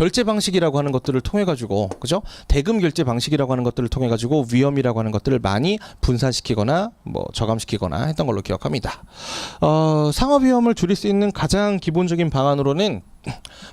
결제 방식이라고 하는 것들을 통해 가지고 그죠? 대금 결제 방식이라고 하는 것들을 통해 가지고 위험이라고 하는 것들을 많이 분산시키거나 뭐 저감시키거나 했던 걸로 기억합니다. 어, 상업 위험을 줄일 수 있는 가장 기본적인 방안으로는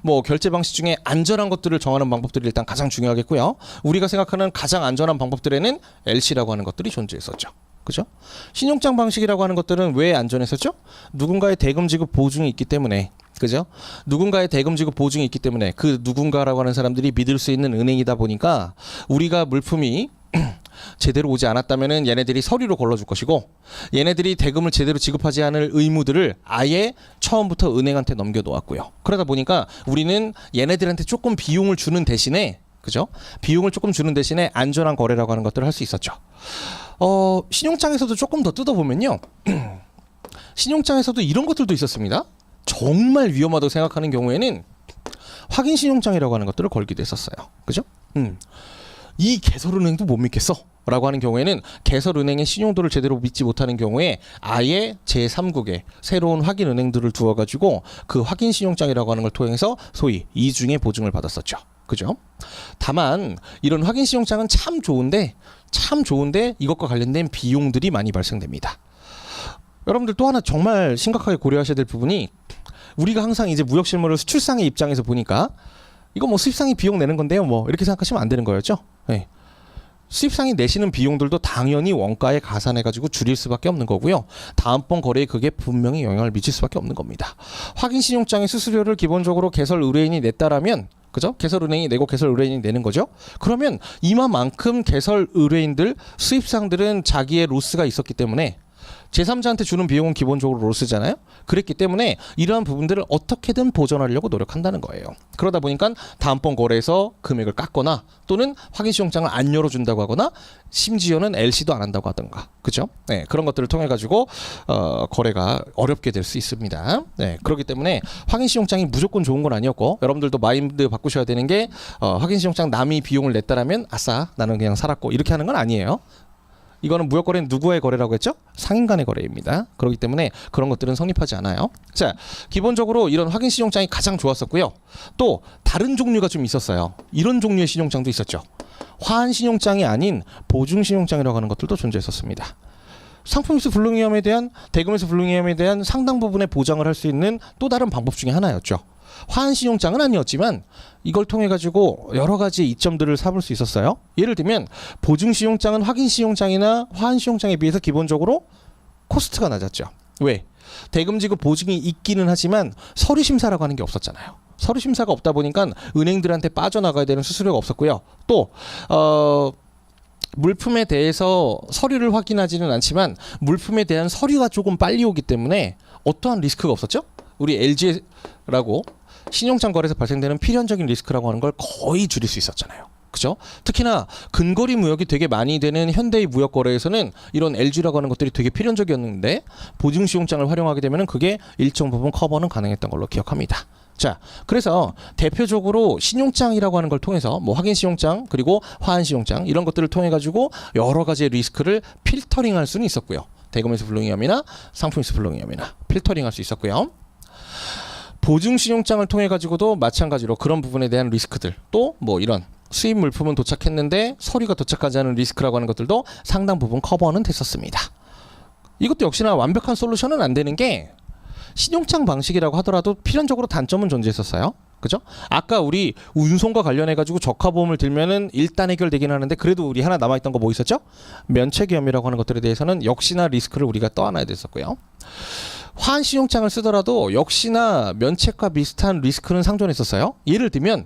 뭐 결제 방식 중에 안전한 것들을 정하는 방법들이 일단 가장 중요하겠고요. 우리가 생각하는 가장 안전한 방법들에는 LC라고 하는 것들이 존재했었죠. 그죠? 신용장 방식이라고 하는 것들은 왜 안전했었죠? 누군가의 대금 지급 보증이 있기 때문에 그죠? 누군가의 대금 지급 보증이 있기 때문에 그 누군가라고 하는 사람들이 믿을 수 있는 은행이다 보니까 우리가 물품이 제대로 오지 않았다면은 얘네들이 서류로 걸러줄 것이고 얘네들이 대금을 제대로 지급하지 않을 의무들을 아예 처음부터 은행한테 넘겨놓았고요. 그러다 보니까 우리는 얘네들한테 조금 비용을 주는 대신에 그죠? 비용을 조금 주는 대신에 안전한 거래라고 하는 것들을 할 수 있었죠. 어, 신용장에서도 조금 더 뜯어보면요. 신용장에서도 이런 것들도 있었습니다. 정말 위험하다고 생각하는 경우에는 확인 신용장이라고 하는 것들을 걸기도 했었어요. 그죠? 음. 이 개설은행도 못 믿겠어. 라고 하는 경우에는 개설은행의 신용도를 제대로 믿지 못하는 경우에 아예 제3국에 새로운 확인은행들을 두어가지고 그 확인 신용장이라고 하는 걸 통해서 소위 이중의 보증을 받았었죠. 그죠? 다만 이런 확인 신용장은 참 좋은데 참 좋은데 이것과 관련된 비용들이 많이 발생됩니다. 여러분들 또 하나 정말 심각하게 고려하셔야 될 부분이 우리가 항상 이제 무역 실물을 수출상의 입장에서 보니까 이거 뭐 수입상이 비용 내는 건데요. 뭐 이렇게 생각하시면 안 되는 거였죠. 네. 수입상이 내시는 비용들도 당연히 원가에 가산해 가지고 줄일 수밖에 없는 거고요. 다음번 거래에 그게 분명히 영향을 미칠 수밖에 없는 겁니다. 확인 신용장의 수수료를 기본적으로 개설 의뢰인이 냈다라면 그죠? 개설 은행이 내고 개설 의뢰인이 내는 거죠. 그러면 이만큼 개설 의뢰인들 수입상들은 자기의 로스가 있었기 때문에 제3자한테 주는 비용은 기본적으로 로스잖아요. 그랬기 때문에 이러한 부분들을 어떻게든 보전하려고 노력한다는 거예요. 그러다 보니까 다음번 거래에서 금액을 깎거나 또는 확인 시용장을 안 열어준다고 하거나 심지어는 LC도 안 한다고 하던가, 그죠? 네, 그런 것들을 통해 가지고 어, 거래가 어렵게 될 수 있습니다. 네, 그렇기 때문에 확인 시용장이 무조건 좋은 건 아니었고 여러분들도 마인드 바꾸셔야 되는 게 어, 확인 시용장 남이 비용을 냈다라면 아싸 나는 그냥 살았고 이렇게 하는 건 아니에요. 이거는 무역 거래는 누구의 거래라고 했죠? 상인 간의 거래입니다. 그렇기 때문에 그런 것들은 성립하지 않아요. 자, 기본적으로 이런 확인 신용장이 가장 좋았었고요. 또 다른 종류가 좀 있었어요. 이런 종류의 신용장도 있었죠. 화한 신용장이 아닌 보증 신용장이라고 하는 것들도 존재했었습니다. 상품에서 불능위험에 대한 대금에서 불능위험에 대한 상당 부분의 보장을 할 수 있는 또 다른 방법 중에 하나였죠. 화한 신용장은 아니었지만 이걸 통해 가지고 여러 가지 이점들을 삼을 수 있었어요. 예를 들면 보증 신용장은 확인 신용장이나 화한 신용장에 비해서 기본적으로 코스트가 낮았죠. 왜? 대금 지급 보증이 있기는 하지만 서류 심사라고 하는 게 없었잖아요. 서류 심사가 없다 보니까 은행들한테 빠져나가야 되는 수수료가 없었고요. 또 어. 물품에 대해서 서류를 확인하지는 않지만 물품에 대한 서류가 조금 빨리 오기 때문에 어떠한 리스크가 없었죠? 우리 LG라고 신용장 거래에서 발생되는 필연적인 리스크라고 하는 걸 거의 줄일 수 있었잖아요. 그죠? 특히나 근거리 무역이 되게 많이 되는 현대의 무역 거래에서는 이런 LG라고 하는 것들이 되게 필연적이었는데 보증 시용장을 활용하게 되면 그게 일정 부분 커버는 가능했던 걸로 기억합니다. 자, 그래서 대표적으로 신용장이라고 하는 걸 통해서 뭐 확인 신용장 그리고 화한 신용장 이런 것들을 통해 가지고 여러 가지의 리스크를 필터링할 수는 있었고요. 대금에서 불능위험이나 상품에서 불능위험이나 필터링할 수 있었고요. 보증 신용장을 통해 가지고도 마찬가지로 그런 부분에 대한 리스크들 또 뭐 이런 수입 물품은 도착했는데 서류가 도착하지 않은 리스크라고 하는 것들도 상당 부분 커버는 됐었습니다. 이것도 역시나 완벽한 솔루션은 안 되는 게 신용장 방식이라고 하더라도 필연적으로 단점은 존재했었어요. 그죠? 아까 우리 운송과 관련해 가지고 적합보험을 들면은 일단 해결되긴 하는데 그래도 우리 하나 남아 있던 거 뭐 있었죠? 면책위험이라고 하는 것들에 대해서는 역시나 리스크를 우리가 떠안아야 됐었고요. 화한 신용장을 쓰더라도 역시나 면책과 비슷한 리스크는 상존했었어요. 예를 들면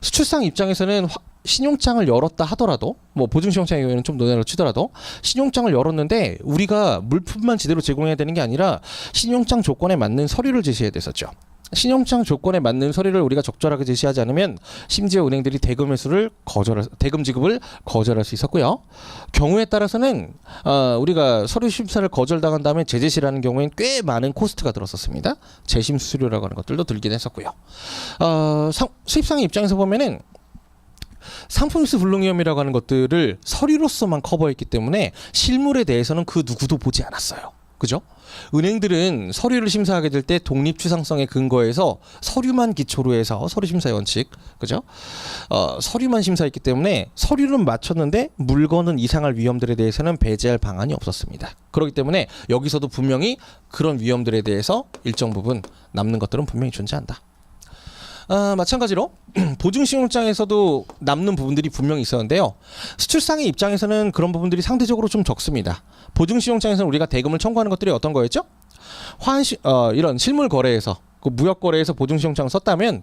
수출상 입장에서는 화- 신용장을 열었다 하더라도 뭐 보증 신용장의 경우에는 좀 논외로 치더라도 신용장을 열었는데 우리가 물품만 제대로 제공해야 되는 게 아니라 신용장 조건에 맞는 서류를 제시해야 됐었죠. 신용장 조건에 맞는 서류를 우리가 적절하게 제시하지 않으면 심지어 은행들이 대금 회수를 거절할 대금 지급을 거절할 수 있었고요. 경우에 따라서는 어, 우리가 서류 심사를 거절당한 다음에 재제시라는 경우엔 꽤 많은 코스트가 들었었습니다. 재심 수수료라고 하는 것들도 들긴 했었고요. 어, 상, 수입상의 입장에서 보면은 상품수 불능 위험이라고 하는 것들을 서류로서만 커버했기 때문에 실물에 대해서는 그 누구도 보지 않았어요. 그죠? 은행들은 서류를 심사하게 될 때 독립 추상성에 근거해서 서류만 기초로 해서 서류 심사의 원칙, 그죠? 어, 서류만 심사했기 때문에 서류는 맞췄는데 물건은 이상할 위험들에 대해서는 배제할 방안이 없었습니다. 그렇기 때문에 여기서도 분명히 그런 위험들에 대해서 일정 부분 남는 것들은 분명히 존재한다. 아, 마찬가지로 보증신용장에서도 남는 부분들이 분명히 있었는데요. 수출상의 입장에서는 그런 부분들이 상대적으로 좀 적습니다. 보증신용장에서는 우리가 대금을 청구하는 것들이 어떤 거였죠? 환시 어, 이런 실물 거래에서 그 무역 거래에서 보증신용장을 썼다면